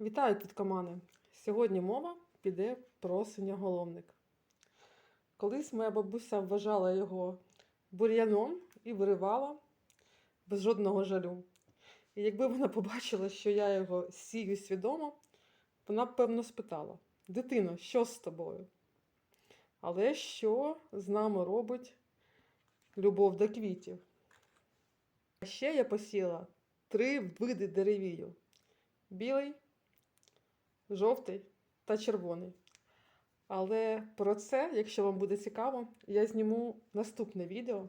Вітаю тіткомани! Сьогодні мова піде про синьоголовник. Колись моя бабуся вважала його бур'яном і виривала без жодного жалю. І якби вона побачила, що я його сію свідомо, вона б певно спитала: Дитино, що з тобою? Але що з нами робить любов до квітів? А ще я посіла три види деревію: білий, жовтий та червоний. Але про це, якщо вам буде цікаво, я зніму наступне відео.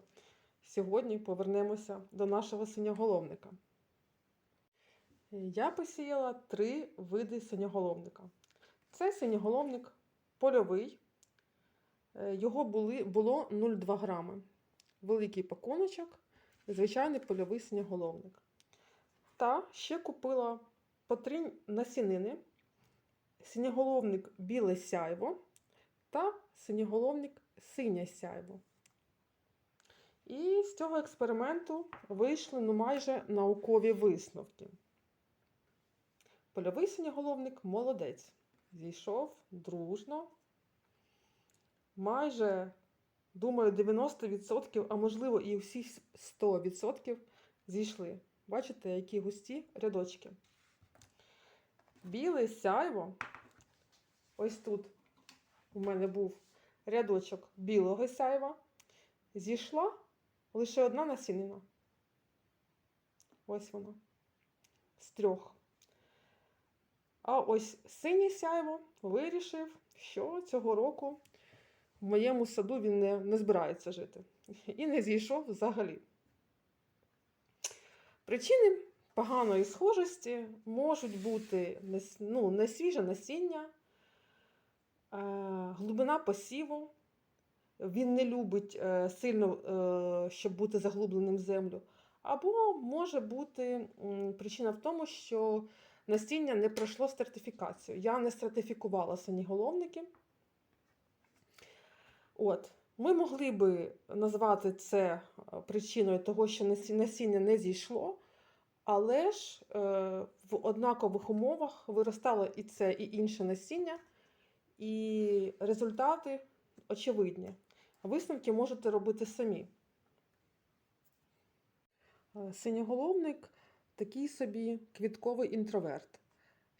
Сьогодні повернемося до нашого синьоголовника. Я посіяла три види синьоголовника. Це синьоголовник польовий. Е, Його були, було 0,2 грами. Великий пакуночок, звичайний польовий синьоголовник. Та ще купила по три насінини синьоголовник біле сяйво та синьоголовник синє сяйво. І з цього експерименту вийшли ну, майже наукові висновки. Польовий синьоголовник молодець. Зійшов дружно. Майже, думаю, 90%, а можливо і всі 100% зійшли. Бачите, які густі рядочки. Біле сяйво. Ось тут у мене був рядочок білого сяйва. Зійшла лише одна насінина. Ось вона. З трьох. А ось синє сяйво вирішив, що цього року в моєму саду він не, не збирається жити. І не зійшов взагалі. Причини поганої схожості можуть бути ну, несвіже насіння, е, глибина посіву. Він не любить е, сильно, е, щоб бути заглубленим в землю. Або може бути причина в тому, що насіння не пройшло сертифікацію. Я не сертифікувала синіголовники. От. Ми могли би назвати це причиною того, що насіння не зійшло, але ж е, в однакових умовах виростало і це, і інше насіння, і результати очевидні. Висновки можете робити самі. Синьоголовник такий собі квітковий інтроверт.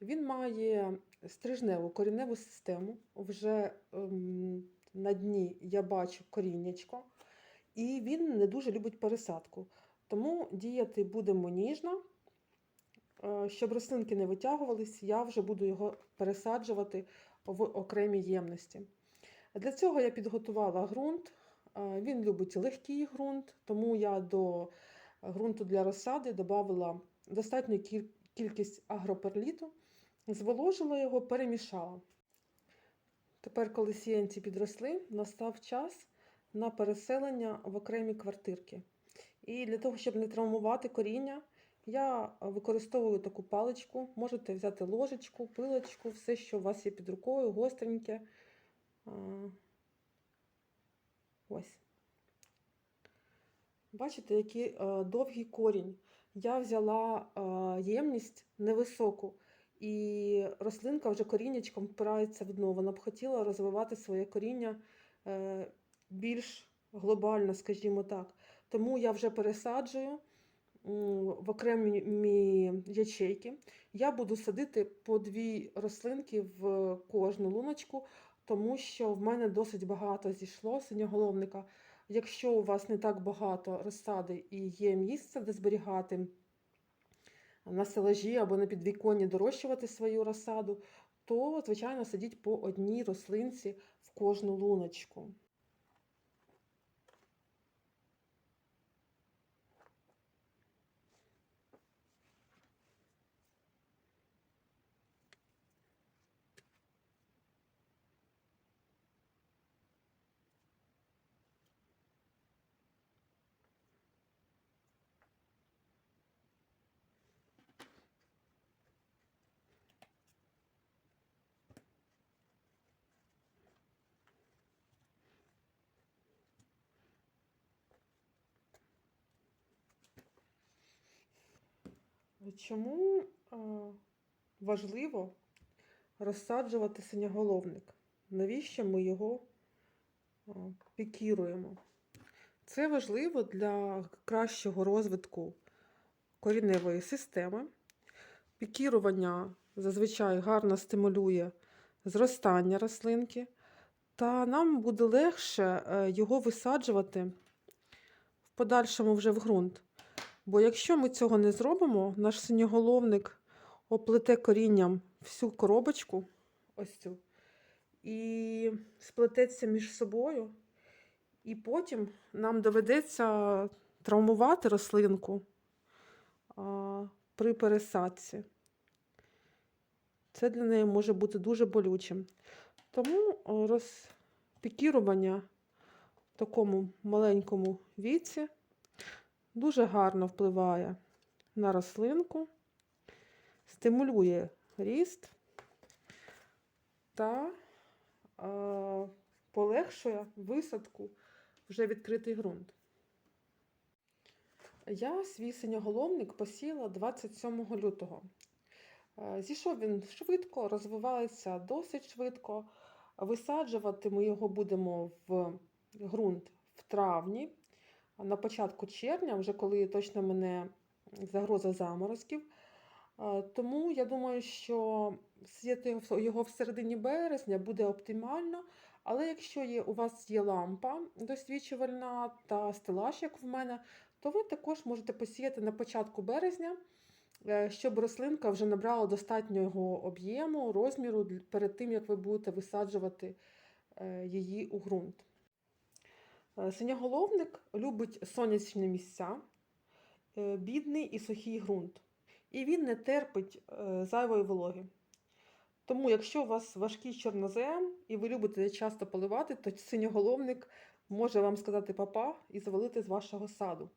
Він має стрижневу корінневу систему. Вже ем, на дні я бачу коріннячко, і він не дуже любить пересадку. Тому діяти будемо ніжно. Е, Щоб рослинки не витягувались, я вже буду його пересаджувати в окремі ємності. Для цього я підготувала ґрунт. Е, Він любить легкий ґрунт, тому я до ґрунту для розсади додала достатню кількість агроперліту, зволожила його, перемішала. Тепер, коли сіянці підросли, настав час на переселення в окремі квартирки. І для того, щоб не травмувати коріння, я використовую таку паличку. Можете взяти ложечку, пилочку, все, що у вас є під рукою, гостреньке. Ось. Бачите, який довгий корінь. Я взяла ємність невисоку, і рослинка вже коріннячком впирається в дно. Вона б хотіла розвивати своє коріння е, більш глобально, скажімо так. Тому я вже пересаджую в окремі ячейки. Я буду садити по дві рослинки в кожну луночку, тому що в мене досить багато зійшло синьоголовника. Якщо у вас не так багато розсади і є місце, де зберігати на селажі або на підвіконні дорощувати свою розсаду, то, звичайно, садіть по одній рослинці в кожну луночку. Чому е, важливо розсаджувати синьоголовник? Навіщо ми його а, пікіруємо? Це важливо для кращого розвитку корінневої системи. Пікірування зазвичай гарно стимулює зростання рослинки, та нам буде легше е, його висаджувати в подальшому вже в ґрунт. Бо якщо ми цього не зробимо, наш синьоголовник оплете корінням всю коробочку, ось цю, і сплететься між собою, і потім нам доведеться травмувати рослинку а, при пересадці. Це для неї може бути дуже болючим. Тому о, розпікірування в такому маленькому віці дуже гарно впливає на рослинку, стимулює ріст та е, полегшує висадку вже відкритий ґрунт. Я свій синьоголовник посіяла 27 лютого. Е, Зійшов він швидко, розвивається досить швидко. Висаджувати ми його будемо в ґрунт в травні, на початку червня, вже коли точно мене загроза заморозків. Тому я думаю, що сіяти його- його в середині березня буде оптимально. Але якщо є, у вас є лампа досвідчувальна та стелаж, як в мене, то ви також можете посіяти на початку березня, е, щоб рослинка вже набрала достатнього об'єму, розміру перед тим, як ви будете висаджувати е, її у ґрунт. Е, Синьоголовник любить сонячні місця, е, бідний і сухий ґрунт. І він не терпить е, зайвої вологи. Тому, якщо у вас важкий чорнозем і ви любите часто поливати, то синьоголовник може вам сказати папа і завалити з вашого саду.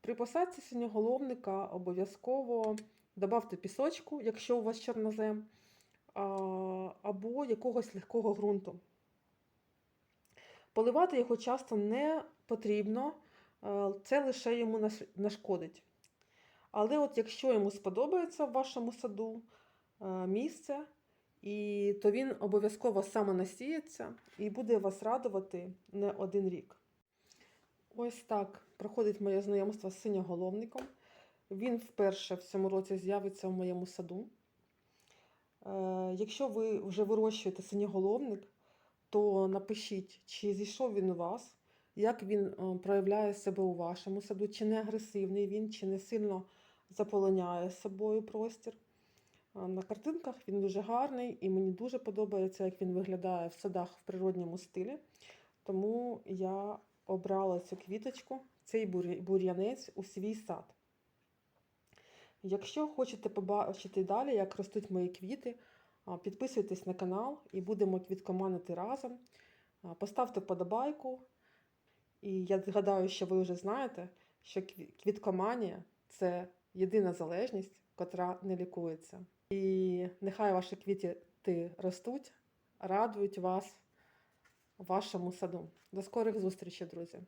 При посадці синьоголовника обов'язково добавте пісочку, якщо у вас чорнозем, або якогось легкого ґрунту. Поливати його часто не потрібно, е, це лише йому нашкодить. Але от якщо йому сподобається в вашому саду е, місце, і, то він обов'язково самонасіється і буде вас радувати не один рік. Ось так проходить моє знайомство з синьоголовником. Він вперше в цьому році з'явиться в моєму саду. Е, Якщо ви вже вирощуєте синьоголовник, то напишіть, чи зійшов він у вас, як він е, проявляє себе у вашому саду, чи не агресивний він, чи не сильно заполоняє собою простір. На картинках він дуже гарний і мені дуже подобається, як він виглядає в садах в природньому стилі. Тому я обрала цю квіточку, цей бур'янець у свій сад. Якщо хочете побачити далі, як ростуть мої квіти, підписуйтесь на канал і будемо квіткоманити разом. Поставте вподобайку. І я гадаю, що ви вже знаєте, що квіткоманія це єдина залежність, котра не лікується. І нехай ваші квіти ростуть, радують вас вашому саду. До скорих зустрічей, друзі!